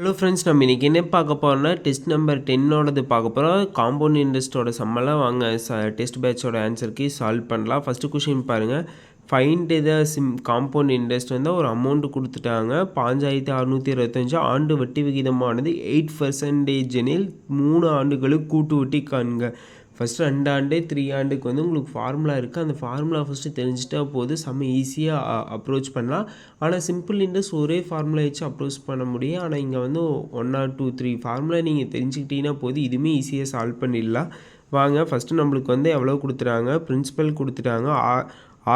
Hello friends நம்ம இன்றைக்கி என்ன பார்க்க போகிறோம்னா டெஸ்ட் நம்பர் டென்னோடது பார்க்க போகிறோம் காம்பவுண்ட் இன்ட்ரெஸ்ட்டோட சம்மெல்லாம் வாங்க ச டெஸ்ட் பேட்சோட ஆன்சருக்கு சால்வ் பண்ணலாம். ஃபஸ்ட்டு கொஷின் பாருங்கள் find the sum compound interest வந்து ஒரு அமௌண்ட் கொடுத்துட்டாங்க. பாஞ்சாயிரத்தி அறநூற்றி இருபத்தஞ்சு ஆண்டு வட்டி விகிதமானது எயிட் பர்சன்டேஜ் எனில் மூணு ஆண்டுகளுக்கு கூட்டு வட்டி காண்க. ஃபஸ்ட்டு ரெண்டு ஆண்டு த்ரீ ஆண்டுக்கு வந்து உங்களுக்கு ஃபார்முலா இருக்குது அந்த ஃபார்முலா ஃபஸ்ட்டு தெரிஞ்சிட்டா போது செம்ம ஈஸியாக அப்ரோச் பண்ணலாம். ஆனால் சிம்பிள் இன்ட்ரெஸ்ட் ஒரே ஃபார்முலா வச்சு அப்ரோச் பண்ண முடியும். ஆனால் இங்கே வந்து one or two three formula நீங்கள் தெரிஞ்சுக்கிட்டீங்கன்னா போது இதுவுமே ஈஸியாக சால்வ் பண்ணிடலாம். வாங்க ஃபஸ்ட்டு நம்மளுக்கு வந்து எவ்வளோ கொடுத்துட்டாங்க? பிரின்சிபல் கொடுத்துட்டாங்க. ஆர்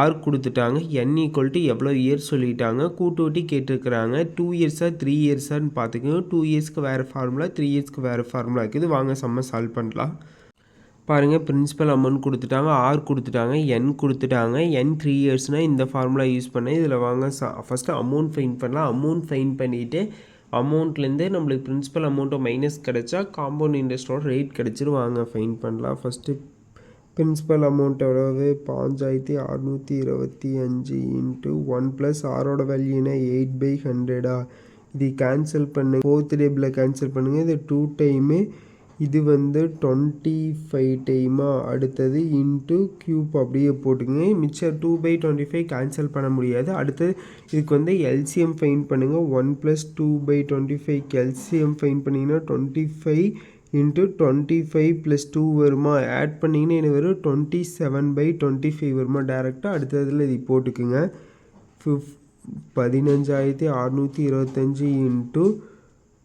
ஆர் கொடுத்துட்டாங்க. என் ஈக்குவல் டு எவ்வளோ இயர்ஸ் சொல்லிட்டாங்க? கூட்டு ஓட்டி கேட்டிருக்கிறாங்க டூ இயர்ஸாக த்ரீ இயர்ஸான்னு பார்த்துக்கோங்க. டூ இயர்ஸ்க்கு வேறு ஃபார்முலா த்ரீ இயர்ஸ்க்கு வேறு ஃபார்முலா இருக்குது. வாங்க செம்ம சால்வ் பண்ணலாம். பாருங்கள் பிரின்ஸிபல் அமௌண்ட் கொடுத்துட்டாங்க ஆர் கொடுத்துட்டாங்க என் கொடுத்துட்டாங்க என் த்ரீ இயர்ஸ்னால் இந்த ஃபார்முலா யூஸ் பண்ணேன். இதில் வாங்க ஃபஸ்ட்டு அமௌண்ட் ஃபைன் பண்ணலாம். அமௌண்ட் ஃபைன் பண்ணிவிட்டு அமௌண்ட்லேருந்து நம்மளுக்கு பிரின்ஸிபல் அமௌண்ட்டை மைனஸ் கிடச்சா காம்பவுண்ட் இன்ட்ரெஸ்ட்டோட ரேட் கிடச்சிரும் வாங்க ஃபைன் பண்ணலாம். ஃபஸ்ட்டு பிரின்சிபல் அமௌண்ட் எவ்வளவு? பாஞ்சாயிரத்தி அறநூற்றி இருபத்தி அஞ்சு இன்ட்டு ஒன் ப்ளஸ் ஆரோட வேல்யூனா எயிட் பை ஹண்ட்ரடா இது கேன்சல் பண்ணு ஃபோர்த் டேபிளில் கேன்சல் பண்ணுங்கள் இது டூ டைமு இது வந்து டுவெண்ட்டி ஃபைவ் டைமாக அடுத்தது இன்ட்டு க்யூப் அப்படியே போட்டுங்க மிச்சம் two by twenty five cancel பண்ண முடியாது. அடுத்தது இதுக்கு வந்து எல்சிஎம் ஃபைன் பண்ணுங்கள் one plus two by twenty five LCM find பண்ணிங்கன்னா twenty five into twenty five plus two வருமா? ஆட் பண்ணிங்கன்னா என்ன வரும்? Twenty seven by twenty five வருமா டேரெக்டாக அடுத்ததில் இது போட்டுக்குங்க. ஃபிஃப் பதினஞ்சாயிரத்தி அறநூற்றி இருபத்தஞ்சி into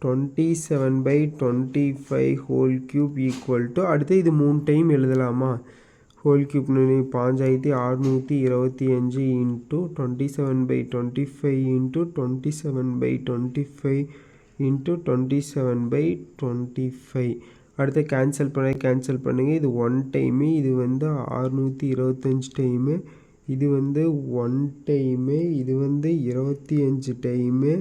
twenty seven by twenty five whole cube equal to அடுத்து இது மூணு டைம் எழுதலாமா? ஹோல் க்யூப்னு பாஞ்சாயிரத்தி அறுநூற்றி இருபத்தி அஞ்சு into twenty seven by twenty five into twenty seven by twenty five into twenty seven by twenty five அடுத்து கேன்சல் பண்ண cancel பண்ணுங்கள் இது ஒன் டைமு இது வந்து அறுநூற்றி இருபத்தஞ்சி டைமு இது வந்து ஒன் டைமு இது வந்து இருபத்தி அஞ்சு டைமு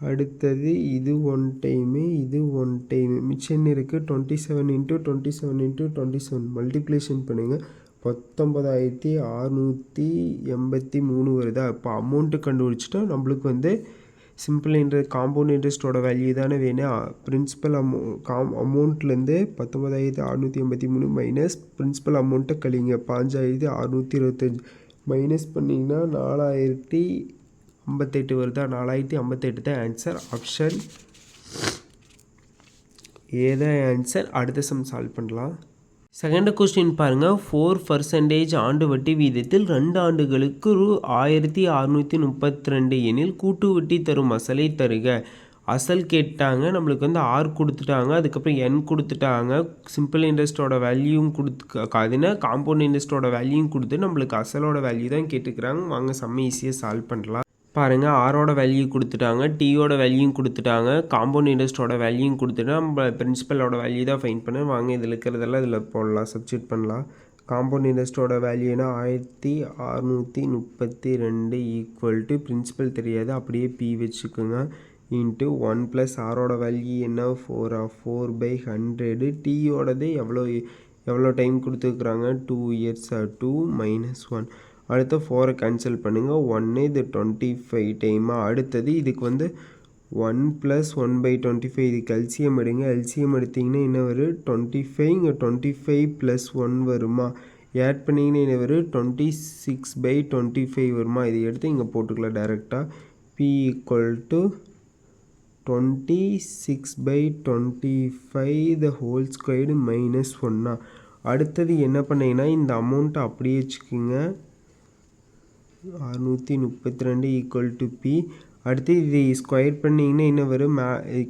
அடுத்தது இது ஒன் டைமு இது ஒன் டைமு மிச்சம் இருக்குது twenty seven into twenty seven into twenty seven multiplication பண்ணுங்கள் பத்தொம்பதாயிரத்தி அறநூற்றி எண்பத்தி மூணு வருதா? இப்போ அமௌண்ட்டு கண்டுபிடிச்சிட்டா நம்மளுக்கு வந்து சிம்பிள் இன்ட்ரெஸ்ட் காம்பவுண்ட் இன்ட்ரெஸ்ட்டோட வேல்யூ தானே வேணும். பிரின்சிபல் அமௌ காம் அமௌண்ட்லேருந்து பத்தொம்பதாயிரத்தி அறநூற்றி எண்பத்தி மூணு மைனஸ் பிரின்சிபல் அமௌண்ட்டை கழிங்க. பாஞ்சாயிரத்தி அறநூற்றி இருபத்தஞ்சி. மைனஸ் பண்ணிங்கன்னா நாலாயிரத்தி ஐம்பத்தெட்டு வருதா? நாலாயிரத்தி ஐம்பத்தெட்டு தான் ஆன்சர் ஆப்ஷன் ஏதான் ஆன்சர் அடுத்த சம் சால்வ் பண்ணலாம். செகண்ட் கொஸ்டின் பாருங்கள் ஃபோர் பர்சன்டேஜ் ஆண்டு வட்டி வீதத்தில் ரெண்டு ஆண்டுகளுக்கு ரூ ஆயிரத்தி அறநூற்றி முப்பத்தி ரெண்டு எனில் கூட்டு வட்டி தரும் அசலை தருக. அசல் கேட்டாங்க. நம்மளுக்கு வந்து ஆர் கொடுத்துட்டாங்க. அதுக்கப்புறம் என் கொடுத்துட்டாங்க. சிம்பிள் இன்ட்ரெஸ்ட்டோட வேல்யூவும் கொடுத்து அதுனா காம்பவுண்ட் இன்ட்ரெஸ்ட்டோட வேல்யூவும் கொடுத்து நம்மளுக்கு அசலோட வேல்யூ தான் கேட்டுக்கிறாங்க. வாங்க செம்ம ஈஸியாக சால்வ் பண்ணலாம். பாருங்கள் ஆரோட வேல்யூ கொடுத்துட்டாங்க டீயோட வேல்யூயும் கொடுத்துட்டாங்க காம்பவுண்ட் இன்ட்ரெஸ்ட்டோட வேல்யூயும் கொடுத்துட்டு நம்ம பிரின்சிபலோட வேல்யூ தான் ஃபைன் பண்ண வாங்க இதில் இருக்கிறதெல்லாம் இதில் போடலாம் சப்ஸ்டியூட் பண்ணலாம். காம்பவுண்ட் இன்ட்ரெஸ்ட்டோட வேல்யூனா ஆயிரத்தி அறநூற்றி முப்பத்தி ரெண்டு ஈக்குவல் டு பிரின்சிபல் தெரியாது. அப்படியே பி வச்சுக்கோங்க. இன்ட்டு ஒன் ப்ளஸ் ஆரோட வேல்யூ என்ன? Four of four by hundred டீயோடது எவ்வளோ எவ்வளோ டைம் கொடுத்துருக்குறாங்க? Two years two minus one அடுத்து ஃபோரை கேன்சல் பண்ணுங்கள் ஒன்று இது டுவெண்ட்டி ஃபைவ் டைமாக அடுத்தது இதுக்கு வந்து one plus one by twenty five இதுக்கு எல்சிஎம் எடுங்க. எல்சிஎம் எடுத்திங்கன்னா என்ன வரும்? டுவெண்ட்டி ஃபைவ் இங்கே டுவெண்ட்டி ஃபைவ் ப்ளஸ் ஒன் வருமா? ஆட் பண்ணிங்கன்னா என்ன வரும்? Twenty six by twenty five வருமா? இதை எடுத்து இங்கே போட்டுக்கலாம் டேரெக்டாக P equal to twenty six by twenty five the whole squared minus ஒன்னா அடுத்தது என்ன பண்ணிங்கன்னா இந்த அமௌண்ட்டை அப்படியே வச்சுக்கோங்க. அறுநூற்றி முப்பத்தி ரெண்டு ஈக்குவல் டு பி அடுத்து இது ஸ்கொயர் பண்ணிங்கன்னா என்ன வரும்? மே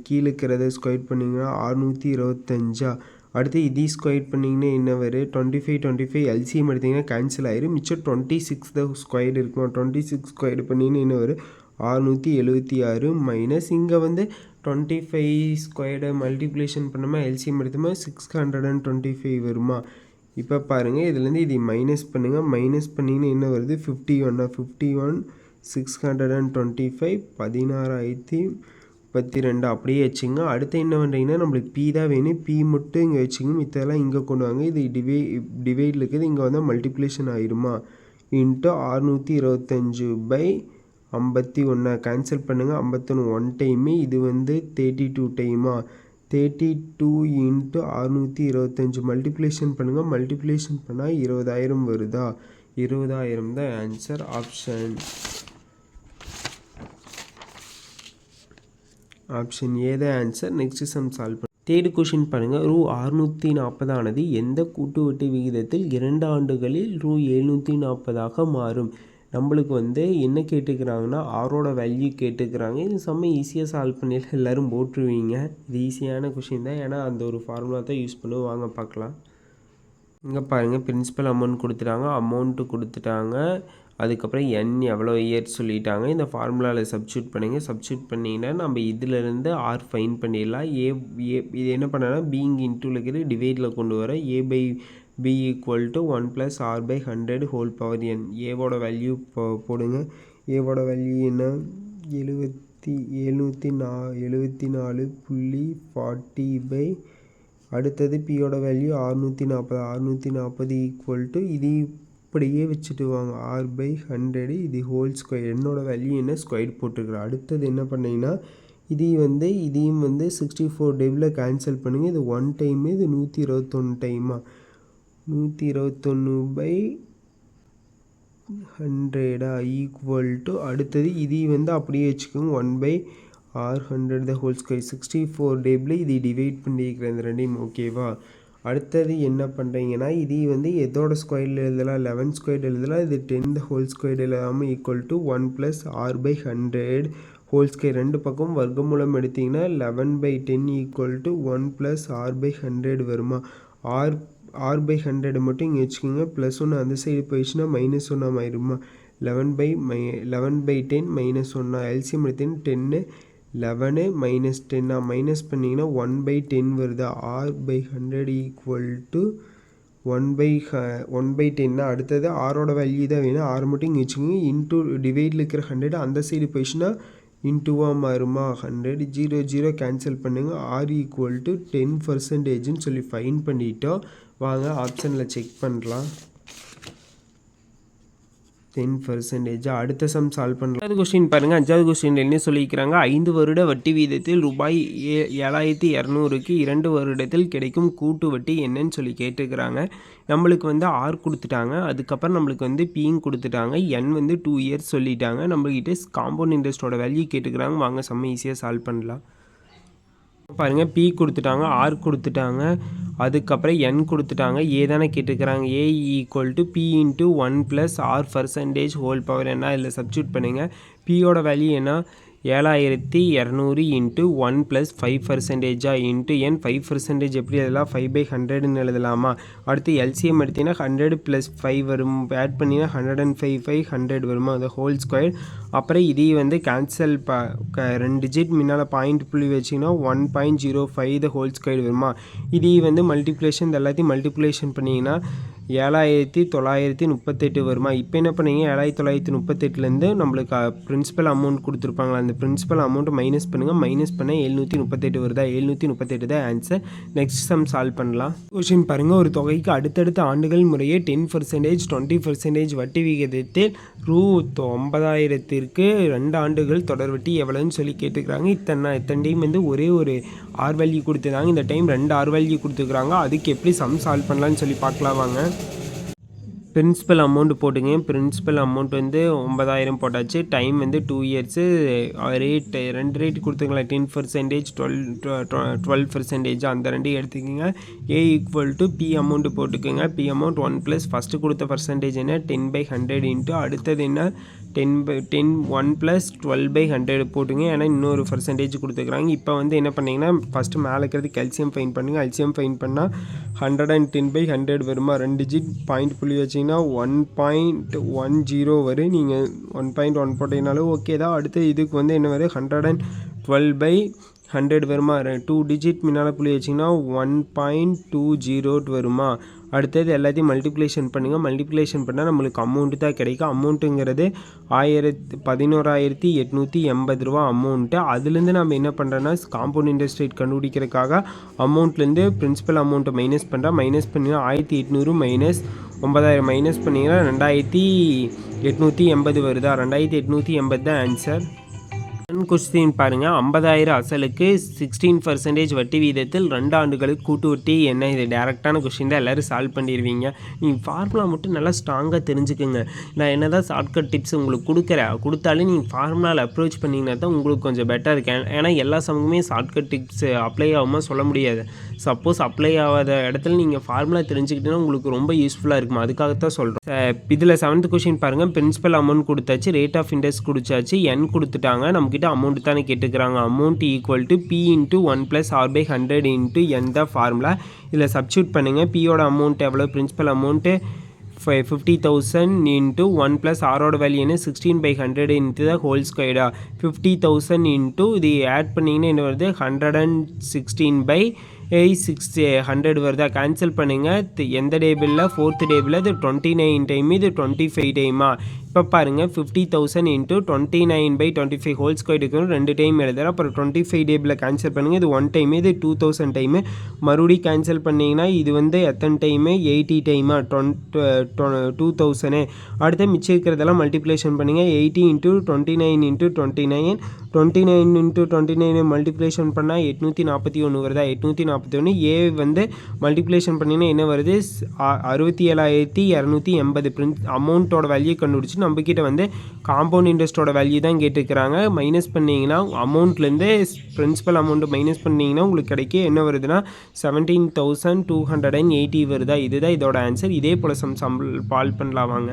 கீழே இருக்கிறத ஸ்கொயர் பண்ணிங்கன்னா அறுநூற்றி இருபத்தஞ்சா. அடுத்து இது ஸ்கொயர் பண்ணிங்கன்னா என்ன வரும்? Twenty five twenty five LCM எடுத்திங்கன்னா கேன்சல் ஆயிரும். மிச்சம் டுவெண்ட்டி சிக்ஸ் தான் ஸ்கொயர் இருக்கும்? டுவெண்ட்டி சிக்ஸ் ஸ்கொயர் பண்ணிங்கன்னா என்ன வரும்? அறுநூற்றி எழுபத்தி ஆறு மைனஸ் இங்கே வந்து டுவெண்ட்டி ஃபைவ் ஸ்கொயர்டை மல்டிப்ளேஷன் பண்ணோமா? LCM எடுத்தோமா? Six hundred and twenty five வருமா? இப்போ பாருங்கள் இதுலேருந்து இது மைனஸ் பண்ணுங்கள் மைனஸ் பண்ணிங்கன்னா என்ன வருது? ஃபிஃப்டி ஒன்னா fifty one six hundred and twenty five பதினாறாயிரத்தி முப்பத்தி ரெண்டு. அப்படியே வச்சுங்க. அடுத்து என்ன பண்ணுறீங்கன்னா நம்மளுக்கு பி தான் வேணும். பி மட்டும் இங்கே வச்சுங்க மித்தெல்லாம் இங்கே கொண்டு வாங்க. இது டிவை டிவைடில் இருக்குது. இங்கே வந்தால் மல்டிப்ளேஷன் ஆயிருமா? இன்ட்டு அறுநூற்றி இருபத்தஞ்சு பை ஐம்பத்தி ஒன்று கேன்சல் பண்ணுங்கள் ஐம்பத்தொன்று ஒன் டைமு இது வந்து தேர்ட்டி டூ டைமா தேர்ட்டி டூ இன்ட்டு அறுநூற்றி இருபத்தஞ்சி. மல்டிப்ளேஷன் பண்ணுங்கள் மல்டிப்ளேஷன் பண்ணால் இருபதாயிரம் வருதா? இருபதாயிரம் தான் ஆன்சர் ஆப்ஷன் ஆப்ஷன் ஏ தான் ஆன்சர் நெக்ஸ்ட் சம் சால்வ் பண்ண தேர்டு கொஷின் பாருங்கள் ரூ அறுநூற்றி நாற்பதானது எந்த கூட்டு வட்டி விகிதத்தில் இரண்டு ஆண்டுகளில் ரூ எழுநூற்றி நாற்பதாக மாறும்? நம்மளுக்கு வந்து என்ன கேட்டுக்கிறாங்கன்னா ஆரோட வேல்யூ கேட்டுக்கிறாங்க. இது செம்ம ஈஸியாக சால்வ் பண்ணிடலாம் எல்லோரும் போட்டுருவீங்க. இது ஈஸியான கொஷின் தான். ஏன்னா அந்த ஒரு ஃபார்முலா தான் யூஸ் பண்ணுவோம். வாங்க பார்க்கலாம். இங்கே பாருங்கள் பிரின்சிபல் அமௌண்ட் கொடுத்துட்டாங்க. அமௌண்ட்டு கொடுத்துட்டாங்க. அதுக்கப்புறம் என் எவ்வளோ இயர் சொல்லிட்டாங்க. இந்த ஃபார்முலாவில் சப்ஸ்டியூட் பண்ணுங்க. சப்ஸ்டியூட் பண்ணிங்கன்னா நம்ம இதிலேருந்து ஆர் ஃபைன் பண்ணிடலாம். ஏ ஏ இது என்ன பண்ணனா பீயிங் இன்டூவில் இருக்கிற டிவைடில் கொண்டு வர A by P equal to one plus R by hundred whole power N ஏவோட வேல்யூ போ போடுங்க. ஏவோட வேல்யூ என்ன? எழுபத்தி எழுநூற்றி நா எழுபத்தி நாலு புள்ளி ஃபார்ட்டி பை அடுத்தது பியோட வேல்யூ அறுநூற்றி நாற்பது அறுநூற்றி நாற்பது ஈக்குவல் டு இது இப்படியே வச்சுட்டு வாங்க. ஆர் பை ஹண்ட்ரடு இது ஹோல் ஸ்கொயர் என்னோடய வேல்யூ என்ன? ஸ்கொயர் போட்டுருக்குறேன் அடுத்தது என்ன பண்ணீங்கன்னா இதையும் வந்து இதையும் வந்து சிக்ஸ்டி ஃபோர் டேவில் கேன்சல் பண்ணுங்கள் இது ஒன் டைமு இது நூற்றி இருபத்தொன்று டைமாக நூற்றி இருபத்தொன்று பை ஹண்ட்ரடா ஈக்குவல் டு அடுத்தது இது வந்து அப்படியே வச்சுக்கோங்க. One by R hundred the whole square sixty four table இதை டிவைட் பண்ணியிருக்கிறேன் இந்த ரெண்டையும் ஓகேவா அடுத்தது என்ன பண்ணுறீங்கன்னா இது வந்து எதோட ஸ்கொயரில் எழுதலாம்? லெவன் ஸ்கொயர் எழுதலாம். இது டென் த ஹோல் ஸ்கொயர் எழுதாமல் equal to one plus R by hundred whole square ரெண்டு பக்கம் வர்க்கமூலம் எடுத்திங்கன்னா eleven by ten equal to one plus R by hundred வருமா? ஆர் ஆர் பை ஹண்ட்ரட் மட்டும் இங்கே வச்சுக்கோங்க. ப்ளஸ் ஒன்று அந்த சைடு போயிடுச்சுன்னா மைனஸ் ஒன்றா ஆயிருமா லெவன் பை மை லெவன் பை டென் மைனஸ் ஒன்றா எல்சிஎம் எடுத்தேன் டென்னு லெவனு மைனஸ் டென்னா மைனஸ் பண்ணிங்கன்னா ஒன் பை டென் வருது? R by hundred equal to one by ஹ ஒன் பை டென்னா அடுத்தது ஆரோட வேல்யூ தான் வேணும். ஆறு மட்டும் இங்கே வச்சுக்கோங்க. இன்டூ டிவைடில் இருக்கிற ஹண்ட்ரட் அந்த சைடு போயிடுச்சுன்னா இன்டூவாக மாறுமா? ஹண்ட்ரட் ஜீரோ ஜீரோ கேன்சல் பண்ணுங்கள் ஆர் ஈக்குவல் டு டென் பர்சன்டேஜ்னு சொல்லி ஃபைன் பண்ணிட்டோம். வாங்க ஆப்ஷனில் செக் பண்ணலாம் டென் பர்சன்டேஜ் அடுத்த சம் சால்வ் பண்ணலாம் அஞ்சாவது கொஸ்டின் பாருங்கள் அஞ்சாவது கொஸ்டின் என்ன சொல்லிக்கிறாங்க ஐந்து வருட வட்டி வீதத்தில் ரூபாய் ஏ ஏழாயிரத்தி இரநூறுக்கு இரண்டு வருடத்தில் கிடைக்கும் கூட்டு வட்டி என்னன்னு சொல்லி கேட்டுக்கிறாங்க நம்மளுக்கு வந்து ஆர் கொடுத்துட்டாங்க. அதுக்கப்புறம் நம்மளுக்கு வந்து பியும் கொடுத்துட்டாங்க. என் வந்து டூ இயர்ஸ் சொல்லிட்டாங்க. நம்மள்கிட்ட காம்பவுண்ட் இன்ட்ரெஸ்ட்டோட வேல்யூ கேட்டுக்கிறாங்க. வாங்க செம்ம ஈஸியாக சால்வ் பண்ணலாம். பாருங்கள் பி கொடுத்துட்டாங்க ஆர் கொடுத்துட்டாங்க அதுக்கப்புறம் என் கொடுத்துட்டாங்க ஏ தானே கேட்டுக்கிறாங்க A equal to P into one plus R percentage whole power என்ன? இதில் சப்ஸ்டியூட் பண்ணுங்கள் பியோட வேல்யூ என்ன? ஏழாயிரத்தி இரநூறு இன்ட்டு ஒன் ப்ளஸ் ஃபைவ் பர்சன்டேஜாக இன்ட்டு என் ஃபைவ் பர்சன்டேஜ் எப்படி எழுதலாம்? ஃபைவ் பை ஹண்ட்ரட்னு எழுதலாமா? அடுத்து எல்சிஎம் எடுத்தீங்கன்னா ஹண்ட்ரட் ப்ளஸ் ஃபைவ் வரும். ஆட் பண்ணினா hundred and five five hundred வருமா? அது ஹோல் ஸ்கொயர் அப்புறம் இதையும் வந்து கேன்சல் ப க ரெண்டு டிஜிட் முன்னால் பாயிண்ட் புள்ளி வச்சிங்கன்னா one point zero five the whole square வருமா? இதையும் வந்து மல்டிப்ளேஷன் இது எல்லாத்தையும் மல்டிப்ளேஷன் பண்ணிங்கன்னா ஏழாயிரத்தி தொள்ளாயிரத்தி முப்பத்தெட்டு வருமா? இப்போ என்ன பண்ணீங்க? ஏழாயிரத்தி தொள்ளாயிரத்தி முப்பத்தெட்டுலேருந்து நம்மளுக்கு பிரின்சிபல் அமௌண்ட் கொடுத்துருப்பாங்களா அந்த பிரின்சிபல் அமௌண்ட்டு மைனஸ் பண்ணுங்கள் மைனஸ் பண்ண எழுநூற்றி முப்பத்தெட்டு வருதா? எழுநூற்றி முப்பத்தெட்டு தான் ஆன்சர் நெக்ஸ்ட் சம் சால்வ் பண்ணலாம். கொஷின் பாருங்கள் ஒரு தொகைக்கு அடுத்தடுத்த ஆண்டுகள் முறையே டென் பர்சன்டேஜ் டுவெண்ட்டி பர்சன்டேஜ் வட்டி விகிதத்தில் ரூ ஒன்பதாயிரத்திற்கு ரெண்டு ஆண்டுகள் தொடர் வட்டி எவ்வளோன்னு சொல்லி கேட்டுக்கிறாங்க. இத்தனை இத்தனை டைம் வந்து ஒரே ஒரு ஆர் வேல்யூ கொடுத்துருந்தாங்க இந்த டைம் ரெண்டு ஆர் வேல்யூ கொடுத்துருக்குறாங்க அதுக்கு எப்படி சம் சால்வ் பண்ணலான்னு சொல்லி பார்க்கலாம் வாங்க. பிரின்சிபல் அமௌண்ட் போட்டுங்க. பிரின்சிபல் அமௌண்ட் வந்து ஒன்பதாயிரம் போட்டாச்சு. டைம் வந்து டூ இயர்ஸு ரேட் ரெண்டு rate கொடுத்துங்களேன். Ten percentage twelve twelve percentage அந்த ரெண்டையும் எடுத்துக்கோங்க. A equal to P amount போட்டுக்கோங்க. P amount one plus first கொடுத்த பர்சன்டேஜ் என்ன? டென் பை ஹண்ட்ரட் இன்ட்டு அடுத்தது என்ன? Ten by ten one plus twelve by hundred போட்டுங்க. ஏன்னா இன்னொரு பர்சன்டேஜ் கொடுத்துக்குறாங்க இப்போ வந்து என்ன பண்ணிங்கன்னா ஃபஸ்ட்டு மேலே இருக்கிறது கல்சியம் ஃபைன் பண்ணுங்கள் கல்சியம் ஃபைன் பண்ணால் hundred and ten by hundred வருமா? ரெண்டு டிஜிட் பாயிண்ட் புள்ளி வச்சிங்கன்னா ஒன் பாயிண்ட் ஒன் ஜீரோ வரும். நீங்கள் ஒன் பாயிண்ட் ஒன் போட்டீங்கனாலும் ஓகே தான். அடுத்து இதுக்கு வந்து என்ன வரும்? Hundred and twelve by hundred வருமா? டூ டிஜிட் முன்னால் புள்ளி வச்சிங்கன்னா ஒன் பாயிண்ட் டூ ஜீரோட் வருமா? அடுத்தது எல்லாத்தையும் மல்டிப்ளேஷன் பண்ணுங்கள் மல்டிப்ளேஷன் பண்ணால் நம்மளுக்கு அமௌண்ட்டு தான் கிடைக்கும். அமௌண்ட்டுங்கிறது ஆயிரத்து பதினோராயிரத்தி எட்நூற்றி எண்பது ரூபா அமௌண்ட்டு அதுலேருந்து நம்ம என்ன பண்ணுறோன்னா காம்பவுண்ட் இன்ட்ரெஸ்ட் ரேட் கண்டுபிடிக்கிறதுக்காக அமௌண்ட்லேருந்து பிரின்சிபல் அமௌண்ட்டை மைனஸ் பண்ணுறோம் மைனஸ் பண்ணிங்கன்னா ஆயிரத்தி எட்நூறு மைனஸ் ஒன்பதாயிரம் மைனஸ் பண்ணிங்கன்னா ரெண்டாயிரத்தி எட்நூற்றி எண்பது வருதா? ரெண்டாயிரத்தி எட்நூற்றி எண்பது தான் ஆன்சர் கொஸ்டின் பாருங்கள் ஐம்பதாயிரம் அசலுக்கு சிக்ஸ்டீன் பர்சன்டேஜ் வட்டி வீதத்தில் ரெண்டு ஆண்டுகளுக்கு கூட்டு வட்டி என்ன? இது டேரெக்டான கொஸ்டின் தான் எல்லோரும் சால்வ் பண்ணிடுவீங்க நீங்கள் ஃபார்முலா மட்டும் நல்லா ஸ்ட்ராங்காக தெரிஞ்சுக்குங்க. நான் என்ன தான் ஷார்ட்கட் டிப்ஸ் உங்களுக்கு கொடுக்குறேன். கொடுத்தாலும் நீங்கள் ஃபார்முலாவில் அப்ரோச் பண்ணிங்கன்னா தான் உங்களுக்கு கொஞ்சம் பெட்டர் இருக்கேன் ஏன்னா எல்லா சமயமே ஷார்ட்கட் டிப்ஸ் அப்ளை ஆகுமா சொல்ல முடியாது. சப்போஸ் அப்ளை ஆகாத இடத்துல நீங்கள் ஃபார்முலா தெரிஞ்சுக்கிட்டீங்கன்னா உங்களுக்கு ரொம்ப யூஸ்ஃபுல்லாக இருக்கும். அதுக்காகத்தான் சொல்கிறேன் இதில் செவன்த் கொஷின் பாருங்கள் பிரின்சிபல் அமௌண்ட் கொடுத்தாச்சு. ரேட் ஆஃப் இன்ட்ரெஸ்ட் கொடுத்தாச்சு. என் கொடுத்துட்டாங்க. நம்மக்கிட்ட அமௌண்ட் தானே கேட்டுக்கிறாங்க. Amount equal to P into one plus R by hundred into N தான் ஃபார்முலா இதில் சப்ஸ்டியூட் பண்ணுங்கள் பியோட அமௌண்ட் எவ்வளோ principal amount five fifty thousand into one plus ஆரோட வேல்யூன்னு சிக்ஸ்டீன் பை ஹண்ட்ரட் இன்ட்டு தான் ஹோல் ஸ்கொயர்டா ஃபிஃப்டி தௌசண்ட் இன்ட்டு இது ஆட் பண்ணிங்கன்னா என்ன வருது? Hundred and sixteen by eight six hundred வருதா? கேன்சல் பண்ணுங்கள் எந்த டேபிளில் ஃபோர்த் டேபிளில் இது டுவெண்ட்டி நைன் டைம் இது டுவெண்ட்டி ஃபைவ் டைமா இப்போ பாருங்கள் fifty thousand into twenty nine by twenty five whole square இருக்கணும் ரெண்டு டைம் எழுதுறேன். அப்புறம் டுவெண்ட்டி ஃபைவ் டேபில் கேன்சல் பண்ணுங்கள் இது ஒன் டைம் இது டூ தௌசண்ட் டைமு மறுபடியும் கேன்சல் பண்ணிங்கன்னா இது வந்து எத்தனை டைமு எயிட்டி டைமா டுவெண்ட் டூ தௌசண்ட் அடுத்து மிச்சம் இருக்கிறதெல்லாம் மல்டிப்ளேஷன் பண்ணுங்கள் eighty into twenty nine into twenty nine twenty nine into twenty nine multiplication பண்ணால் எட்நூற்றி நாற்பத்தி ஒன்று வருதா? எட்நூற்றி நாற்பத்தி ஒன்று ஏ வந்து மல்டிப்ளேஷன் பண்ணிங்கன்னா என்ன வருது? அ- அறுபத்தி ஏழாயிரத்தி இரநூத்தி எண்பது. பிரிண்ட் அமௌண்ட்டோட வேல்யூ கண்டுபிடிச்சி நம்மக்கிட்ட வந்து காம்பவுண்ட் இன்ட்ரெஸ்ட்டோட வேல்யூ தான் கேட்டுருக்கிறாங்க. மைனஸ் பண்ணிங்கன்னா அமௌண்ட்லேருந்து பிரின்சிபல் அமௌண்ட்டு மைனஸ் பண்ணிங்கன்னா உங்களுக்கு கிடைக்க என்ன வருதுன்னா seventeen thousand two hundred and eighty வருதா? இதுதான் இதோட ஆன்சர் இதே போல் சம் சம்பள் பால் பண்ணலாம் வாங்க.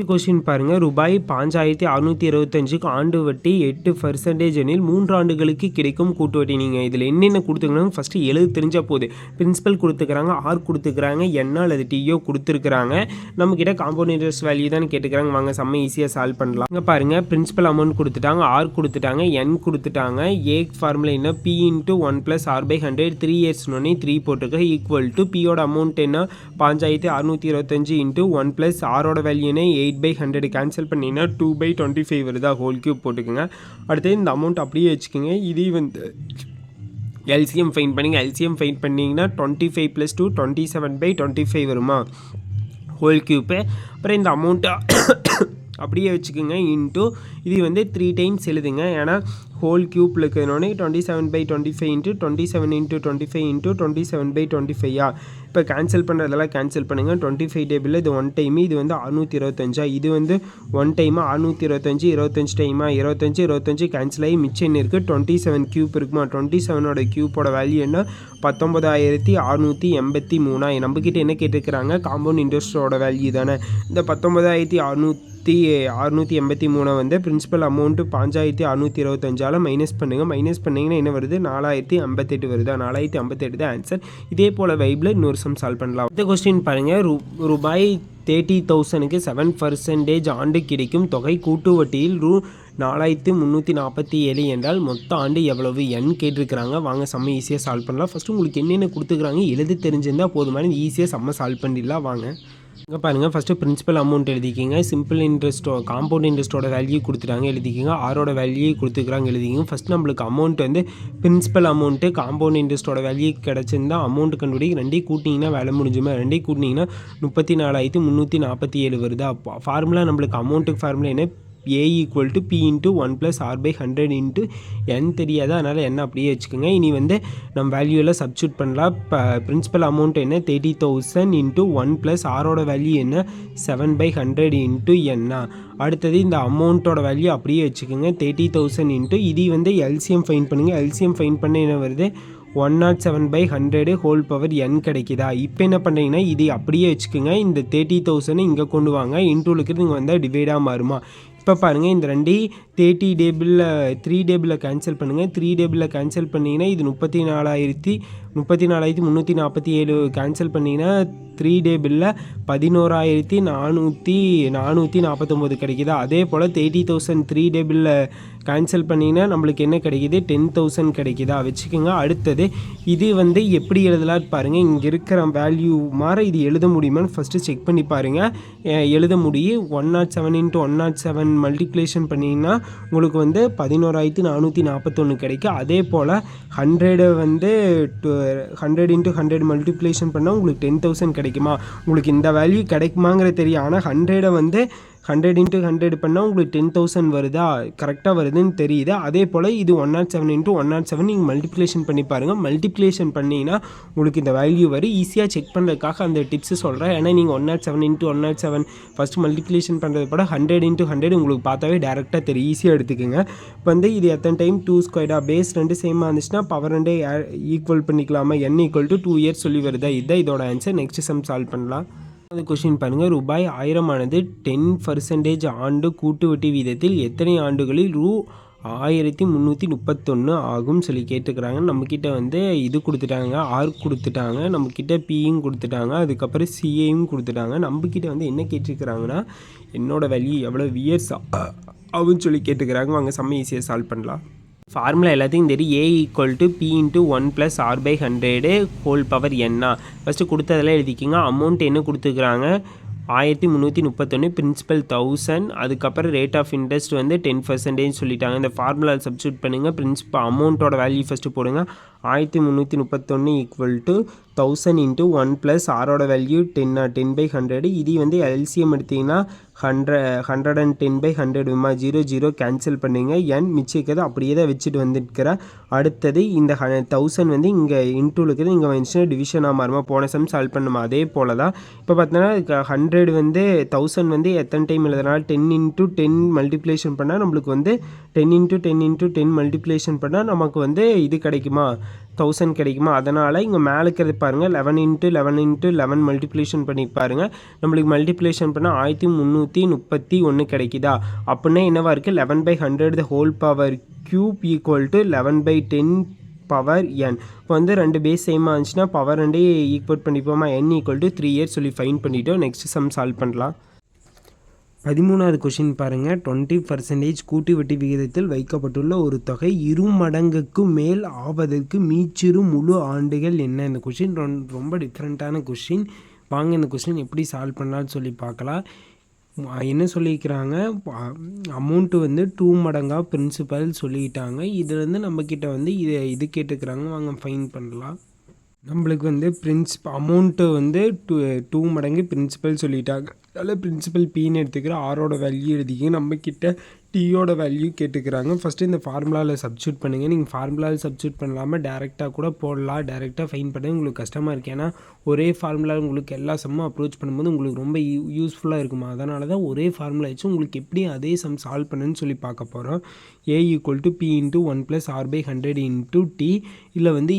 நெக்ஸ்ட் கொஸ்டின் பாருங்கள் ரூபாய் பாஞ்சாயிரத்தி அறுநூற்றி இருபத்தஞ்சுக்கு ஆண்டு வட்டி எட்டு பர்சன்டேஜ் எனில் மூன்று ஆண்டுகளுக்கு கிடைக்கும் கூட்டு வட்டி நீங்கள் இதில் என்னென்ன கொடுத்துக்கணும்? ஃபஸ்ட்டு எழுது தெரிஞ்சால் போது. பிரின்சிபல் கொடுத்துக்கிறாங்க ஆர் கொடுத்துக்கிறாங்க என்ன அல்லது டிஓ கொடுத்துருக்குறாங்க. நம்மக்கிட்ட காம்பவுண்ட் இன்ட்ரெஸ்ட் வேல்யூ தான் கேட்டுக்கிறாங்க. வாங்க செம்ம ஈஸியாக சால்வ் பண்ணலாம். இங்கே பாருங்கள் பிரின்சிபல் அமௌண்ட் கொடுத்துட்டாங்க ஆர் கொடுத்துட்டாங்க என் கொடுத்துட்டாங்க. ஏ ஃபார்முலா என்ன? P into one plus R by hundred three இயர்ஸ்னோடனே three போட்டிருக்க ஈக்குவல் டு பியோட அமௌண்ட் என்ன? பாஞ்சாயிரத்தி அறுநூற்றி இருபத்தஞ்சு இன்ட்டு ஒன் ப்ளஸ் ஆரோட வேல்யூனே eight eight by hundred cancel பண்ணிங்கன்னா டூ பை டுவெண்ட்டி ஃபைவ் வருதா? ஹோல் கியூப் போட்டுக்கோங்க. அடுத்து இந்த அமௌண்ட் அப்படியே வச்சுக்கோங்க. இதே வந்து எல்சிஎம் ஃபைன் பண்ணிங்க. எல்சிஎம் ஃபைன் பண்ணிங்கன்னா twenty five plus two twenty seven by twenty five வருமா? ஹோல் கியூப்பு அப்புறம் இந்த அமௌண்ட்டை அப்படியே வச்சுக்கோங்க. இன்ட்டு இது வந்து த்ரீ டைம்ஸ் எழுதுங்க. ஏன்னா ஹோல் கியூப்பில் இருக்கிறனோடனே twenty seven by twenty five into twenty seven into twenty five into twenty seven by twenty ஃபைவா இப்போ கேன்சல் பண்ணுறதெல்லாம் கேன்சல் பண்ணுங்கள் டுவெண்ட்டி ஃபைவ் டேபிளில் இது ஒன் டைம் இது வந்து அறுநூற்றி இருபத்தஞ்சா இது வந்து ஒன் டைமா அறுநூற்றி இருபத்தஞ்சு இருபத்தஞ்சு டைமா இருபத்தஞ்சு இருபத்தஞ்சு கேன்சல் ஆகி மிச்சம் இருக்குது டுவெண்ட்டி செவன் கியூப் இருக்குமா டுவெண்ட்டி செவனோட கியூப்போட வேல்யூ என்ன? பத்தொம்பதாயிரத்தி அறுநூற்றி எண்பத்தி மூணா நம்மக்கிட்ட என்ன கேட்டுக்கிறாங்க காம்பவுண்ட் இன்ட்ரெஸ்டோட வேல்யூ தானே. இந்த பத்தொம்பதாயிரத்தி அறுநூற்றி அறுநூற்றி எண்பத்தி மூணை வந்து பிரின்சிபல் அமௌண்ட்டு பாஞ்சாயிரத்தி அறுநூற்றி இருபத்தஞ்சால் மைனஸ் பண்ணுங்கள் மைனஸ் பண்ணிங்கன்னா என்ன வருது? நாலாயிரத்தி ஐம்பத்தெட்டு வருதா? நாலாயிரத்தி ஐம்பத்தெட்டு தான் ஆன்சர் இதே போல் வைப்பில் இன்னொரு சம் சால்வ் பண்ணலாம். அடுத்த கொஸ்டின் பாருங்கள் ரூ ரூபாய் தேர்ட்டி தௌசண்ட்க்கு செவன் பர்சன்டேஜ் ஆண்டு கிடைக்கும். தொகை கூட்டு வட்டியில் ரூ நாலாயிரத்து முந்நூற்றி நாற்பத்தி ஏழு என்றால் மொத்த ஆண்டு எவ்வளவு? எண் கேட்டிருக்கிறாங்க. வாங்க செம்ம ஈஸியாக சால்வ் பண்ணலாம். ஃபஸ்ட்டு உங்களுக்கு என்னென்ன கொடுத்துக்கிறாங்க எழுதி தெரிஞ்சிருந்தால் போதுமான ஈஸியாக செம்ம சால்வ் பண்ணிடலாம். வாங்க. இங்கே பாருங்கள் ஃபஸ்ட்டு பிரின்சிபல் அமௌண்ட் எழுதிக்கிங்க. சிம்பிள் இன்ட்ரெஸ்ட்டோ காம்பவுண்ட் இன்ட்ரெஸ்ட்டோட வேல்யூ கொடுத்துட்டாங்க எழுதிக்கிங்க. ஆரோட வேல்யூ கொடுத்துக்கிறாங்க எழுதிக்கிங்க. ஃபஸ்ட் நம்மளுக்கு அமௌண்ட் வந்து பிரின்சிபல் அமௌண்ட்டு காம்பவுண்ட் இன்ட்ரெஸ்ட்டோட வேல்யூ கிடச்சிருந்தா அமௌண்ட் கண்டுபிடி ரெண்டையும் கூட்டிங்கன்னா வேலை முடிஞ்சுமே. ரெண்டையும் கூட்டிங்கன்னா முப்பத்தி நாலாயிரத்தி முந்நூற்றி நாற்பத்தி ஏழு வருது? அப்போ ஃபார்முலா நம்மளுக்கு அமௌண்ட்டுக்கு ஃபார்முலா என்ன? A equal to P into one plus R by hundred into N தெரியாது? அதனால் என்ன அப்படியே வச்சுக்கோங்க. இனி வந்து நம்ம வேல்யூவில் சப்ஸ்டியூட் பண்ணலாம். இப்போ பிரின்சிபல் அமௌண்ட் என்ன? Thirty thousand into one plus ஆரோட வேல்யூ என்ன? செவன் பை ஹண்ட்ரட் இன்ட்டு என்ன அடுத்தது இந்த அமௌண்ட்டோட வேல்யூ அப்படியே வச்சுக்கோங்க. தேர்ட்டி தௌசண்ட் இன்ட்டு இது வந்து எல்சிஎம் ஃபைன் பண்ணுங்கள் எல்சிஎம் ஃபைன் பண்ண என்ன வருது? One nought seven by hundred whole power N கிடைக்குதா? இப்போ என்ன பண்ணுறீங்கன்னா இது அப்படியே வச்சுக்கோங்க. இந்த தேர்ட்டி தௌசண்ட் இங்கே கொண்டு வாங்க. இன்டூலுக்கு நீங்கள் வந்தால் டிவைடாக மாறுமா? இப்போ பாருங்கள் இந்த ரெண்டையும் தேர்ட்டி டேபிளில் த்ரீ டேபிளில் கேன்சல் பண்ணுங்கள் த்ரீ டேபிளில் கேன்சல் பண்ணிங்கன்னா இது முப்பத்தி நாலாயிரத்தி முப்பத்தி நாலாயிரத்தி முந்நூற்றி நாற்பத்தி ஏழு கேன்சல் பண்ணிங்கன்னா த்ரீ டேபிளில் பதினோராயிரத்தி நானூற்றி நானூற்றி நாற்பத்தொம்போது கிடைக்குதா? அதே போல் தேர்ட்டி தௌசண்ட் த்ரீ டேபிளில் கேன்சல் பண்ணிங்கன்னா நம்மளுக்கு என்ன கிடைக்கிது? டென் தௌசண்ட் கிடைக்குதா? வச்சுக்கோங்க. அடுத்தது இது வந்து எப்படி எழுதலாம் பாருங்கள் இங்கே இருக்கிற வேல்யூ மாதிரி இது எழுத முடியுமான்னு ஃபஸ்ட்டு செக் பண்ணி பாருங்கள் எழுத முடியும் one nought seven into one nought seven multiplication பண்ணிங்கன்னா உங்களுக்கு வந்து பதினோராயிரத்தி நானூற்றி நாற்பத்தொன்று கிடைக்கும் அதே போல் ஹண்ட்ரடை வந்து ஹண்ட்ரட் இன்ட்டு ஹண்ட்ரட் மல்டிப்ளேஷன் பண்ணால் உங்களுக்கு டென் தௌசண்ட் கிடைக்குமா? உங்களுக்கு இந்த வேல்யூ கிடைக்குமாங்கிறது தெரியும். ஆனால் ஹண்ட்ரடை வந்து ஹண்ட்ரட் இன்ட்டு ஹண்ட்ரட் பண்ணால் உங்களுக்கு டென் தௌசண்ட் வருதா? கரெக்டாக வருதுன்னு தெரியுது. அதே போல் இது one nought seven into one nought seven நீங்கள் மல்டிப்ளேஷன் பண்ணி பாருங்கள் மல்டிப்ளேஷன் பண்ணிங்கன்னா உங்களுக்கு இந்த வேல்யூ வரும் ஈஸியாக செக் பண்ணுறதுக்காக அந்த டிப்ஸு சொல்கிறேன் ஏன்னா நீங்கள் one nought seven into one nought seven first multiplication பண்ணுறது கூட ஹண்ட்ரட் இன்ட்டு ஹண்ட்ரட் உங்களுக்கு பார்த்தாவே டேரெக்டாக தெரியும். ஈஸியாக எடுத்துக்கோங்க. இப்போ வந்து இது எத்தனை டைம் டூ ஸ்கொயர்டாக பேஸ் ரெண்டு சேமாக இருந்துச்சுன்னா பவர் ரெண்டே ஈக்குவல் பண்ணிக்கலாமா? N equal to two years சொல்லி வருதா? இதுதான் இதோட ஆன்சர் நெக்ஸ்ட் சம் சால்வ் பண்ணலாம். அந்த கொஷின் பாருங்கள் ரூபாய் ஆயிரமானது டென் பர்சன்டேஜ் ஆண்டு கூட்டு வட்டி வீதத்தில் எத்தனை ஆண்டுகளில் ரூ ஆயிரத்தி முந்நூற்றி முப்பத்தொன்று ஆகும் சொல்லி கேட்டுக்கிறாங்க. நம்மக்கிட்ட வந்து இது கொடுத்துட்டாங்க ஆர் கொடுத்துட்டாங்க நம்மக்கிட்ட பியும் கொடுத்துட்டாங்க அதுக்கப்புறம் சிஏயும் கொடுத்துட்டாங்க. நம்மக்கிட்ட வந்து என்ன கேட்டிருக்கிறாங்கன்னா என்னோடய வேல்யூ எவ்வளோ வியர்ஸ் ஆகும்னு சொல்லி கேட்டுக்கிறாங்க. வாங்க செம்ம ஈஸியாக சால்வ் பண்ணலாம். ஃபார்முலா எல்லாத்தையும் தெரியும் A equal to P into one plus R by hundred whole power என்னா ஃபஸ்ட்டு கொடுத்ததெல்லாம் எழுதிக்கிங்க. அமௌண்ட் என்ன கொடுத்துக்கிறாங்க ஆயிரத்தி முந்நூற்றி முப்பத்தொன்று பிரின்சிபல் தௌசண்ட் அதுக்கப்புறம் ரேட் ஆஃப் இன்ட்ரெஸ்ட் வந்து டென் பர்சன்டேஜ் சொல்லிட்டாங்க. இந்த ஃபார்முலா சப்ஸ்டியூட் பண்ணுங்கள் பிரின்சிபல் அமௌண்ட்டோட வேல்யூ ஃபஸ்ட்டு போடுங்க. ஆயிரத்தி முந்நூற்றி முப்பத்தொன்று equal to thousand into one plus ஆரோட value ten ten by hundred இது வந்து எல்சிஎம் எடுத்திங்கன்னா hundred hundred and ten by hundred விமா zero zero cancel பண்ணுங்க. என் மிச்சம் இருக்கிறது அப்படியே தான் வச்சுட்டு வந்துருக்கிறேன் அடுத்தது இந்த ஹ தௌசண்ட் வந்து இங்கே இன்டூ இருக்கிறது இங்கே வந்துச்சுன்னா டிவிஷனாக மாறுமா? போன சம் சால்வ் பண்ணுமா? அதே போல் தான். இப்போ பார்த்தோன்னா ஹண்ட்ரட் வந்து தௌசண்ட் வந்து எத்தனை டைம் எழுதுனாலும் டென் இன்ட்டு டென் மல்டிப்ளேஷன் பண்ணால் நம்மளுக்கு வந்து ten into ten into ten multiplication பண்ணால் நமக்கு வந்து இது கிடைக்குமா? தௌசண்ட் கிடைக்குமா? அதனால் இங்கே மேலே இருக்கிறது பாருங்கள் eleven into eleven into eleven multiplication பண்ணி பாருங்கள் நம்மளுக்கு மல்டிப்ளேஷன் பண்ணால் ஆயிரத்தி முந்நூற்றி முப்பத்தி ஒன்று கிடைக்குதா? அப்படின்னா என்னவா இருக்குது eleven by hundred the whole power cube equal to eleven by ten power N இப்போ வந்து ரெண்டு பேஸ் சேமாக இருந்துச்சுன்னா பவர் ரெண்டே equal பண்ணிப்போமா? N equal to three years சொல்லி ஃபைன் பண்ணிவிட்டோம் நெக்ஸ்ட் சம் சால்வ் பண்ணலாம். பதிமூணாவது கொஷின் பாருங்கள் டுவெண்ட்டி பர்சன்டேஜ் கூட்டு வட்டி விகிதத்தில் வைக்கப்பட்டுள்ள ஒரு தொகை இரு மடங்குக்கு மேல் ஆவதற்கு மீச்சிறு முழு ஆண்டுகள் என்ன? இந்த கொஷின் ரொம்ப டிஃப்ரெண்ட்டான கொஷின் வாங்க இந்த கொஷின் எப்படி சால்வ் பண்ணலான்னு சொல்லி பார்க்கலாம். என்ன சொல்லியிருக்கிறாங்க? அமௌண்ட்டு வந்து டூ மடங்காக பிரின்சிபல் சொல்லிட்டாங்க. இதுலேருந்து நம்மக்கிட்ட வந்து இது இது கேட்டுக்கிறாங்க. வாங்க ஃபைன் பண்ணலாம். நம்மளுக்கு வந்து பிரின்சிப் அமௌண்ட்டு வந்து டூ டூ மடங்கு பிரின்சிபல் சொல்லிட்டாங்க. அதனால் பிரின்சிபல் பின்னு எடுத்துக்கிறோம் ஆரோட வேல்யூ எழுதிக்க நம்மக்கிட்ட டீயோட வேல்யூ கேட்டுக்கிறாங்க. ஃபஸ்ட்டு இந்த ஃபார்முலாவில் சப்ஸ்டியூட் பண்ணுங்கள் நீங்கள் ஃபார்முலாவில் சப்ஸ்டியூட் பண்ணலாமல் டேரெக்டாக கூட போடலாம். டேரெக்டாக ஃபைன் பண்ண உங்களுக்கு கஷ்டமாக இருக்குது ஏன்னா ஒரே ஃபார்முலா உங்களுக்கு எல்லா சம்மும் அப்ரோச் பண்ணும்போது உங்களுக்கு ரொம்ப யூ யூஸ்ஃபுல்லாக இருக்குமா? அதனால தான் ஒரே ஃபார்முலா வச்சு உங்களுக்கு எப்படி அதே சம் சால்வ் பண்ணுன்னு சொல்லி பார்க்க போகிறோம் A equal to P into one plus R by hundred into T இல்லை வந்து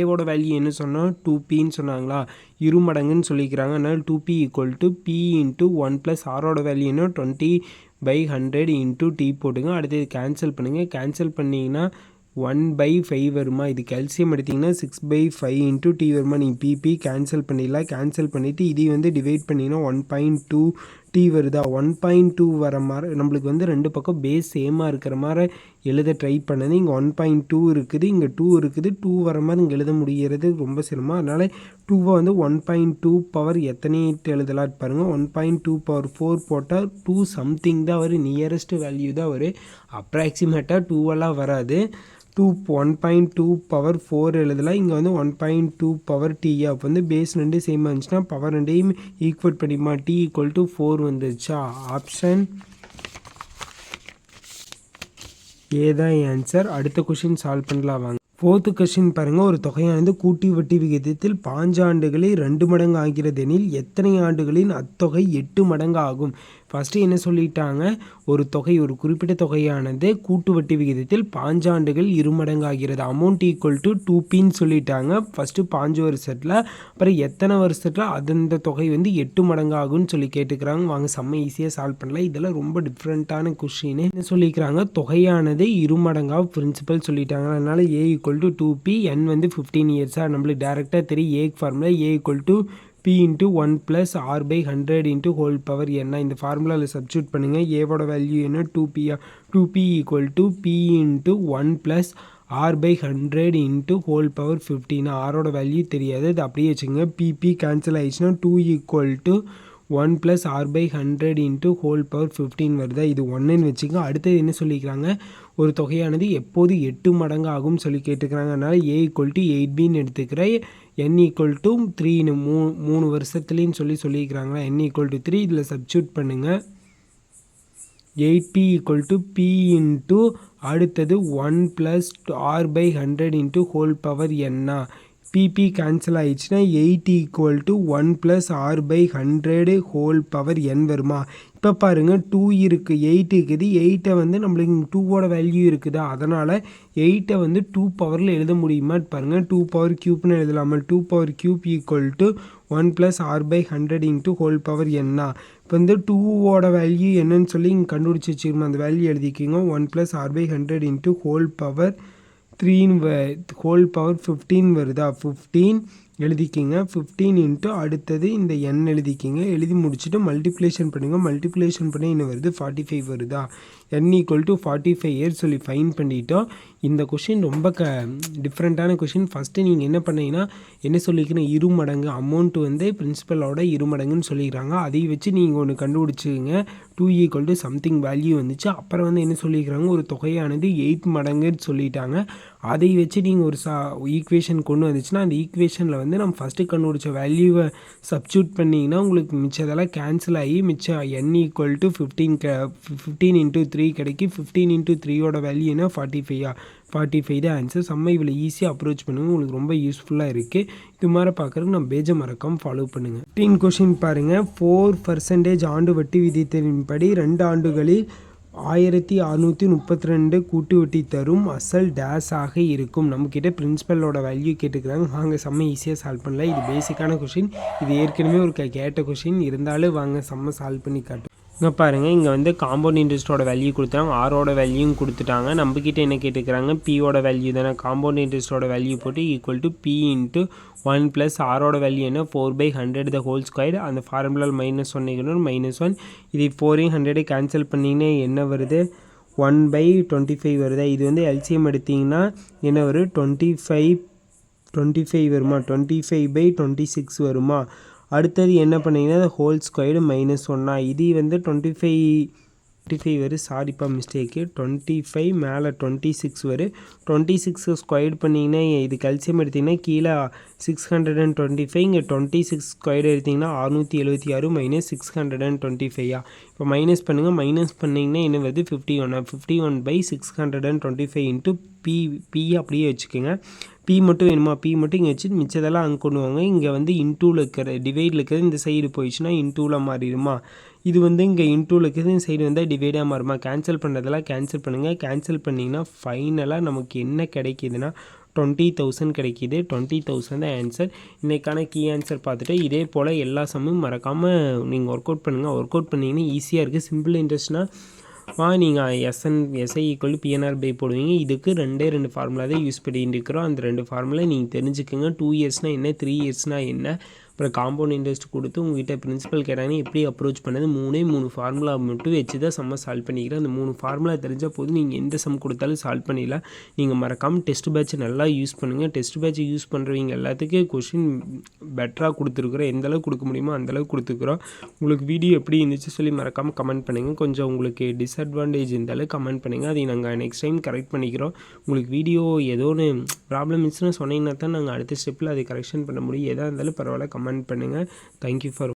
ஏவோட வேல்யூ என்ன சொன்னால் டூ பின்னு சொன்னாங்களா? இரு மடங்குன்னு சொல்லிக்கிறாங்க. அதனால் two P equal to P into one plus ஆரோட வேல்யூ என்ன? Twenty by hundred into T போட்டுங்க. அடுத்து இது கேன்சல் பண்ணுங்கள் கேன்சல் பண்ணிங்கன்னா ஒன் பை ஃபைவ் வருமா? இது கேல்சியம் எடுத்திங்கன்னா six by five into T வருமா? நீங்கள் பிபி கேன்சல் பண்ணிடலாம். கேன்சல் பண்ணிவிட்டு இதையும் வந்து டிவைட் பண்ணிங்கன்னா ஒன் பாயிண்ட் டூ டி வருதா? ஒன் பாயிண்ட் டூ வர மாதிரி நம்மளுக்கு வந்து ரெண்டு பக்கம் பேஸ் சேமாக இருக்கிற மாதிரி எழுத ட்ரை பண்ணது. இங்கே ஒன் பாயிண்ட் டூ இருக்குது இங்கே டூ இருக்குது. டூ வர மாதிரி இங்கே எழுத முடிகிறது. ரொம்ப சிரமம். அதனால் டூவை வந்து ஒன் பாயிண்ட் டூ பவர் எத்தனை எழுதலாம் பாருங்கள் one point two power four போட்டால் டூ சம்திங் தான் வரும் நியரஸ்ட் வேல்யூ தான் வரும் அப்ராக்சிமேட்டாக டூவெல்லாம் வராது. Two one point two power four எழுதலாம் இங்கே வந்து one point two power T அப்போ வந்து பேஸ் ரெண்டு சேம் இருந்துச்சுன்னா பவர் ரெண்டையும் ஈக்குவல் பண்ணிமா டி ஈக்குவல் டு ஃபோர் வந்துருச்சா? ஆப்ஷன் ஏதான் ஆன்சர் அடுத்த கொஷின் சால்வ் பண்ணலாம் வாங்க. ஃபோர்த்து கொஷின் பாருங்கள் ஒரு தொகையானது கூட்டி வட்டி விகிதத்தில் பாஞ்சு ஆண்டுகளில் ரெண்டு மடங்கு ஆகிறது எனில் எத்தனை ஆண்டுகளின் அத்தொகை எட்டு மடங்கு ஆகும்? ஃபஸ்ட்டு என்ன சொல்லிட்டாங்க? ஒரு தொகை ஒரு குறிப்பிட்ட தொகையானது கூட்டு வட்டி விகிதத்தில் பாஞ்சாண்டுகள் இருமடங்காகிறது. அமௌண்ட் ஈக்குவல் டு டூ பின்னு சொல்லிட்டாங்க. ஃபஸ்ட்டு பாஞ்சு வருஷத்தில் அப்புறம் எத்தனை வருஷத்தில் அந்த தொகை வந்து எட்டு மடங்காகும்னு சொல்லி கேட்டுக்கிறாங்க. வாங்க செம்ம ஈஸியாக சால்வ் பண்ணலாம். இதெல்லாம் ரொம்ப டிஃப்ரெண்ட்டான கொஷின் என்ன சொல்லிக்கிறாங்க? தொகையானது இருமடங்காக பிரின்சிபல் சொல்லிட்டாங்க. அதனால் A equal to two P N வந்து ஃபிஃப்டீன் இயர்ஸாக நம்மளுக்கு டேரெக்டாக தெரியும். A formula A equal to P into one plus R by hundred into whole power என்ன இந்த ஃபார்முலாவில் சப்ஸ்டியூட் பண்ணுங்கள் ஏவோட வேல்யூ என்ன? Two Pia two P equal to P into one plus R by hundred into whole power fifteen ஆரோட value தெரியாது. அது அப்படியே வச்சுங்க பிபி கேன்சல் ஆயிடுச்சுன்னா two equal to one plus R by hundred into whole power fifteen வருதா? இது ஒன்றுன்னு வச்சுக்கோ அடுத்தது என்ன சொல்லிக்கிறாங்க? ஒரு தொகையானது எப்போது எட்டு மடங்கு ஆகும்னு சொல்லி கேட்டுக்கிறாங்க. அதனால் ஏ ஈக்குவல் டு எயிட் பின்னு எடுத்துக்கிறேன். என் ஈக்குவல் டு த்ரீன்னு மூ மூணு வருஷத்துலேன்னு சொல்லி சொல்லியிருக்கிறாங்களா? என் ஈக்குவல் டு த்ரீ இதில் சப்ஸ்டியூட் பண்ணுங்கள் eight P equal to P into அடுத்தது one plus R by hundred into whole power என்னா பிபி கேன்சல் ஆயிடுச்சுன்னா eight equal to one plus R by hundred whole power N வருமா? இப்போ பாருங்கள் two இருக்குது eight இருக்குது. எயிட்டை வந்து நம்மளுக்கு டூவோட வேல்யூ இருக்குது? அதனால் எயிட்டை வந்து டூ பவரில் எழுத முடியுமா? பாருங்கள் டூ பவர் க்யூப்னு எழுதலாமல் two power cube equal to one plus R by hundred into whole power என்ன இப்போ வந்து டூவோட வேல்யூ என்னன்னு சொல்லி இங்கே கண்டுபிடிச்சி வச்சுக்கணும்? அந்த value எழுதிக்கிங்க. One plus R by hundred into whole power த்ரீன்னு வ ஹோல் பவர் ஃபிஃப்டீன் வருதா? ஃபிஃப்டீன் எழுதிக்கிங்க. ஃபிஃப்டீன் இன்ட்டு அடுத்தது இந்த எண் எழுதிக்கிங்க. எழுதி முடிச்சுட்டு மல்டிப்ளேஷன் பண்ணுங்கள் மல்டிப்ளேஷன் பண்ணி என்ன வருது? ஃபார்ட்டி ஃபைவ் வருதா? N equal to forty five years சொல்லி ஃபைன் பண்ணிட்டோம். இந்த கொஷின் ரொம்ப க டிஃப்ரெண்ட்டான கொஷின் ஃபஸ்ட்டு நீங்கள் என்ன பண்ணீங்கன்னா என்ன சொல்லிக்கிறேன் இரு மடங்கு அமௌண்ட் வந்து பிரின்சிபலோட இரு மடங்குன்னு சொல்லிக்கிறாங்க அதை வச்சு நீங்கள் ஒன்று கண்டுபிடிச்சிங்க two equal to something value வந்துச்சு. அப்புறம் வந்து என்ன சொல்லிக்கிறாங்க ஒரு தொகையானது எயிட் மடங்குன்னு சொல்லிட்டாங்க. அதை வச்சு நீங்கள் ஒரு சா ஈக்குவேஷன் கொண்டு வந்துச்சுன்னா அந்த ஈக்குவேஷனில் வந்து நம்ம ஃபஸ்ட்டு கண்டுபிடிச்ச வேல்யூவை சப்ஸ்டியூட் பண்ணிங்கன்னா உங்களுக்கு மிச்சதெல்லாம் கேன்சல் ஆகி மிச்சம் என் ஈக்குவல் டு ஃபிஃப்டீன் க ஃபிஃப்டீன் இன்ட்டு த்ரீ கிடைக்கி ஃபிஃப்டீன் இன்ட்டு த்ரீயோட வேல்யூனா ஃபார்ட்டி ஃபைவா ஃபார்ட்டி ஃபைவ் தான் ஆன்சர் செம்ம இவ்வளோ ஈஸியாக அப்ரோச் பண்ணுங்கள் உங்களுக்கு ரொம்ப யூஸ்ஃபுல்லாக இருக்குது இது மாதிரி பார்க்குறதுக்கு நம்ம பேஜை மறக்காமல் ஃபாலோ பண்ணுங்கள் டீன் கொஷின் பாருங்கள் ஃபோர் பர்சன்டேஜ் ஆண்டு வட்டி விதித்தின்படி ரெண்டு ஆண்டுகளில் ஆயிரத்தி அறநூற்றி முப்பத்தி ரெண்டு கூட்டு வட்டி தரும் அசல் டேஸ் ஆக இருக்கும். நம்மக்கிட்ட பிரின்ஸிபலோட வேல்யூ கேட்டுக்கிறாங்க. வாங்க செம்ம ஈஸியாக சால்வ் பண்ணல இது பேசிக்கான கொஷின் இது ஏற்கனவே ஒரு கேட்ட கொஷின் இருந்தாலும் வாங்க செம்ம சால்வ் பண்ணி காட்டும் இங்கே பாருங்கள் இங்கே வந்து காம்பவுண்ட் இன்ட்ரெஸ்ட்டோட வேல்யூ கொடுத்தாங்க ஆரோட வேல்யூவும் கொடுத்துட்டாங்க. நம்மக்கிட்ட என்ன கேட்டுக்கிறாங்க? பியோட வேல்யூ தானே. காம்பவுண்ட் இன்ட்ரெஸ்ட்டோட வேல்யூ போட்டு equal to P into one plus ஆரோட வேல்யூ என்ன? Four by hundred the whole square அந்த ஃபார்முலாவில் மைனஸ் ஒன் மைனஸ் ஒன் இது ஃபோரையும் ஹண்ட்ரடே கேன்சல் பண்ணிங்கன்னா என்ன வருது? ஒன் பை டுவெண்ட்டி ஃபைவ் வருதா? இது வந்து எல்சிஎம் எடுத்திங்கன்னா என்ன வரும்? டுவெண்ட்டி ஃபைவ் டுவெண்ட்டி ஃபைவ் வருமா? Twenty five by twenty six வருமா? அடுத்தது என்ன பண்ணிங்கன்னா ஹோல் ஸ்கொயர்டு மைனஸ் ஒன்னா இது வந்து டுவெண்ட்டி ஃபைவ் டுவெண்ட்டி ஃபைவ் வரும் சாரிப்பா மிஸ்டேக்கு டுவெண்ட்டி ஃபைவ் மேலே டுவெண்ட்டி சிக்ஸ் வரும் டுவெண்ட்டி சிக்ஸை ஸ்கொயர் பண்ணிங்கன்னா இது கல்சியம் எடுத்திங்கன்னா கீழே six hundred and twenty five இங்கே டுவெண்ட்டி சிக்ஸ் ஸ்கொயர் எடுத்திங்கன்னா அறுநூற்றி எழுபத்தி ஆறு minus six hundred and twenty ஃபைவா இப்போ மைனஸ் பண்ணுங்கள் மைனஸ் பண்ணிங்கன்னா என்ன வருது? Fifty one fifty one by six hundred and twenty five into P P அப்படியே வச்சுக்கோங்க. பி மட்டும் வேணுமா? பி மட்டும் இங்கே வச்சு மிச்சதெல்லாம் அங்கே கொண்டு வாங்க. இங்கே வந்து இன்டூவில் இருக்கிற டிவைடில் இருக்கிறது இந்த சைடு போயிடுச்சுன்னா இன்டூவில் மாறிடுமா? இது வந்து இங்கே இன்டூவில் இருக்கிறது இந்த சைடு வந்தால் டிவைடாக மாறுமா? கேன்சல் பண்ணுறதெல்லாம் கேன்சல் பண்ணுங்கள் கேன்சல் பண்ணிங்கன்னா ஃபைனலாக நமக்கு என்ன கிடைக்கிதுன்னா டுவெண்ட்டி தௌசண்ட் கிடைக்கிது. டுவெண்ட்டி தௌசண்ட் தான் ஆன்சர் இன்றைக்கான கீ ஆன்சர் பார்த்துட்டு இதே போல் எல்லா சம்மும் மறக்காமல் நீங்கள் ஒர்க் அவுட் பண்ணுங்கள் ஒர்க் அவுட் பண்ணிங்கன்னா ஈஸியாக இருக்குது சிம்பிள் இன்ட்ரெஸ்ட்னால் வா நீங்கள் SN SI equal PNR by போடுவீங்க. இதுக்கு ரெண்டே ரெண்டு ஃபார்முலா தான் யூஸ் பண்ணிட்டு இருக்கிறோம். அந்த ரெண்டு ஃபார்முலா நீங்கள் தெரிஞ்சுக்கோங்க. டூ இயர்ஸ்னால் என்ன? த்ரீ இயர்ஸ்னால் என்ன? அப்புறம் காம்பவுண்ட் இன்ட்ரெஸ்ட் கொடுத்து உங்ககிட்ட பிரின்சிபல் கேட்டாங்கன்னா எப்படி அப்ரோச் பண்ணது? மூணே மூணு ஃபார்முலா மட்டும் வச்சு தான் செம்ம சால்வ் பண்ணிக்கிறேன். அந்த மூணு ஃபார்முலா தெரிஞ்சால் போதும். நீங்கள் எந்த சம் கொடுத்தாலும் சால்வ் பண்ணிடலாம். நீங்கள் மறக்காமல் டெஸ்ட் பேட்ச் நல்லா யூஸ் பண்ணுங்கள் டெஸ்ட் பேட்ச் யூஸ் பண்ணுறவங்க எல்லாத்துக்கும் கொஷின் பெட்டராக கொடுத்துருக்குறோம். எந்த அளவுக்கு கொடுக்க முடியுமோ அந்தளவுக்கு கொடுத்துருக்குறோம். உங்களுக்கு வீடியோ எப்படி இருந்துச்சு சொல்லி மறக்காமல் கமெண்ட் பண்ணுங்கள் கொஞ்சம் உங்களுக்கு டிஸ்அட்வான்டேஜ் இருந்தாலும் கமெண்ட் பண்ணுங்கள் அதை நாங்கள் நெக்ஸ்ட் டைம் கரெக்ட் பண்ணிக்கிறோம். உங்களுக்கு வீடியோ ஏதோ ஒன்று ப்ராப்ளம் இருந்துச்சுன்னா சொன்னீங்கன்னா தான் நாங்கள் அடுத்த ஸ்டெப்பில் அதை கரெக்ஷன் பண்ண முடியும். எதாக இருந்தாலும் பரவாயில்ல கமெண்ட் பண்ணுங்கள் தேங்க்யூ ஃபார்